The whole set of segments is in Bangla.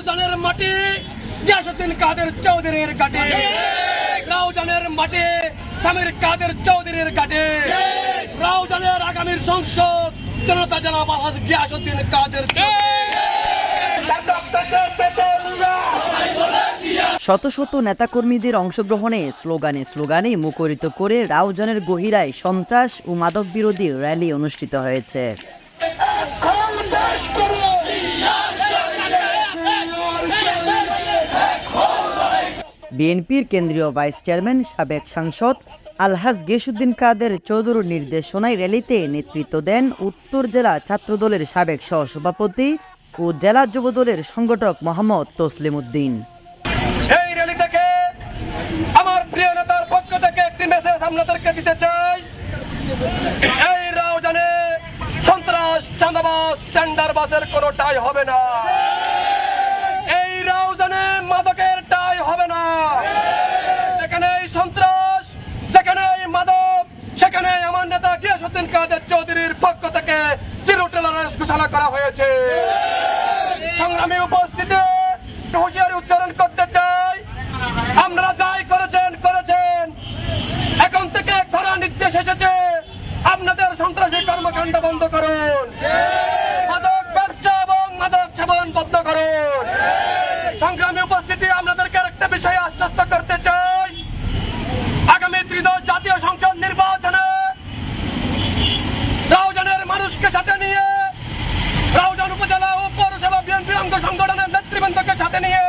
রাউজানের মাটি গিয়াসুদ্দিন কাদের চৌধুরীর ঘাটে। রাউজানের মাটি স্বামীর কাদের চৌধুরীর ঘাটে। রাউজানের আগামীর সংসদ জনতা জনাব আলহাজ গিয়াসুদ্দিন কাদের শত শত নেতাকর্মীদের অংশগ্রহণে স্লোগানে স্লোগানে মুখরিত করে রাউজানের গহিরায় সন্ত্রাস ও মাদক বিরোধী র্যালি অনুষ্ঠিত হয়েছে। বিএনপির কেন্দ্রীয় ভাইস চেয়ারম্যান, সাবেক সাংসদ আলহাজ গেসুদ্দিন কাদের চৌধুরীর নির্দেশনায় র্যালিতে নেতৃত্ব দেন উত্তর জেলা ছাত্রদলের সাবেক সহসভাপতি ও জেলা যুবদলের সংগঠক মোহাম্মদ তসলিম উদ্দিন আমার সন্ত্রাস চাঁদাবাস হবে না। মাদকের টাই হবে না। যেখানে সন্ত্রাস যেখানে মাদক সেখানে আমার নেতা গিয়াসুদ্দিন কাদের চৌধুরীর পক্ষ থেকে জিরো টলারেন্স ঘোষণা করা হয়েছে। সংগ্রামী উপস্থিতি, হুঁশিয়ারি উচ্চারণ করতে চাই। আমরা যাই করেছেন করেছেন। এখন থেকে ধরা নির্দেশ এসেছে। আপনাদের সন্ত্রাসী কর্মকাণ্ড বন্ধ করুন মাদক ব্যবসা এবং মাদক সেবন বন্ধ করুন সংগ্রামী উপস্থিতি আপনাদেরকে একটা বিষয়ে আশ্বস্ত করতে চাই। আগামী ত্রিদশ জাতীয় সংসদ নির্বাচনে রাউজানের মানুষকে সাথে নিয়ে, রাউজান উপজেলা ও পৌরসভা বিএনপি অঙ্গ সংগঠনের নেতৃবৃন্দকে সাথে নিয়ে,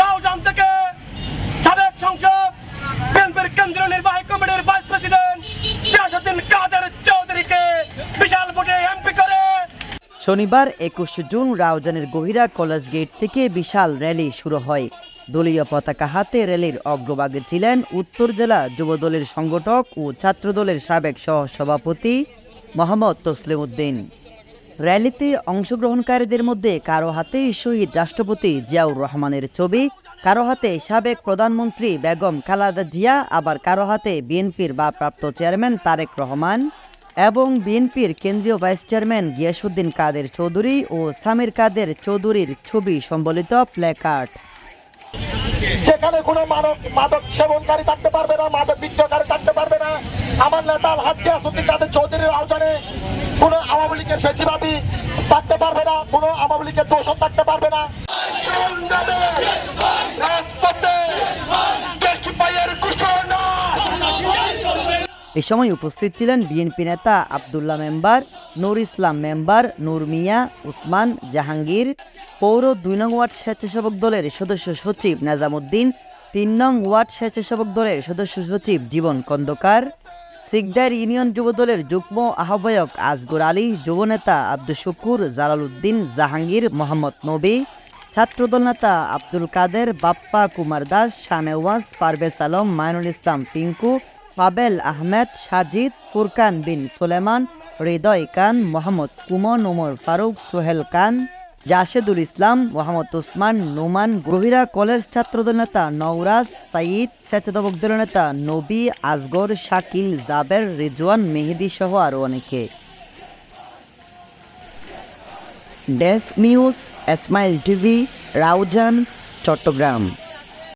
রাউজান থেকে সাবেক সংসদ, বিএনপির কেন্দ্রীয় নির্বাহী কমিটির ভাইস প্রেসিডেন্ট গিয়াসুদ্দিন কাদের চৌধুরীকে বিশাল ভোটে এমপি করে। শনিবার একুশে জুন রাউজানের গহিরা কলেজ গেট থেকে বিশাল র্যালি শুরু হয়। দলীয় পতাকা হাতে র্যালির অগ্রভাগে ছিলেন উত্তর জেলা যুবদলের সংগঠক ও ছাত্রদলের সাবেক সহসভাপতি মোহাম্মদ তসলিম উদ্দিন র্যালিতে অংশগ্রহণকারীদের মধ্যে কারও হাতে শহীদ রাষ্ট্রপতি জিয়াউর রহমানের ছবি, কারও হাতে সাবেক প্রধানমন্ত্রী বেগম খালাদা জিয়া, আবার কারও হাতে বিএনপির ভারপ্রাপ্ত চেয়ারম্যান তারেক রহমান এবং বিএনপির কেন্দ্রীয় ভাইস চেয়ারম্যান গিয়াসুদ্দিন কাদের চৌধুরী ও সামির কাদের চৌধুরীর ছবি সম্বলিত প্ল্যাকার্ড। যেখানে কোনো মানব মাদক সেবনকারী থাকতে পারবে না, মাদক বিক্রয়কারী থাকতে পারবে না। আমার নেতা হাজকে আসুদ্দিন কাদের চৌধুরীর আহ্বানে কোনো আওয়ামী লীগের ফেসিবাদী থাকতে পারবে না, কোনো আওয়ামী লীগের দোষণ থাকতে পারবে না। এ সময় উপস্থিত ছিলেন বিএনপি নেতা আবদুল্লাহ মেম্বার, নূর ইসলাম মেম্বার, নূর মিয়া, উসমান, জাহাঙ্গীর, পৌর দুই নং ওয়ার্ড স্বেচ্ছাসেবক দলের সদস্য সচিব নাজামুদ্দিন, তিন নং ওয়ার্ড স্বেচ্ছাসেবক দলের সদস্য সচিব জীবন খন্দকার সিকদার ইউনিয়ন যুব দলের যুগ্ম আহ্বায়ক আসগর আলী যুবনেতা আব্দুল শুকুর জালালউদ্দিন জাহাঙ্গীর, মোহাম্মদ নবী, ছাত্রদল নেতা আব্দুল কাদের, বাপ্পা কুমার দাস শানেওয়াজ পারভেজ আলম, মাইনুল ইসলাম পিঙ্কু পাবেল আহমেদ, সাজিদ ফুরকান বিন সোলেমান, হৃদয় খান মোহাম্মদ কুমন ওমর ফারুক, সোহেল খান জাশেদুল ইসলাম, মোহাম্মদ ওসমান নোমান গহিরা কলেজ ছাত্রদল নেতা নওরাজ, সাইদ স্বেচ্ছাসেবক নেতা নবী আসগর শাকিল, জাবের, রিজওয়ান, মেহেদি সহ আরও অনেকে। Desk news, Esmail TV, Raozan, Chattogram.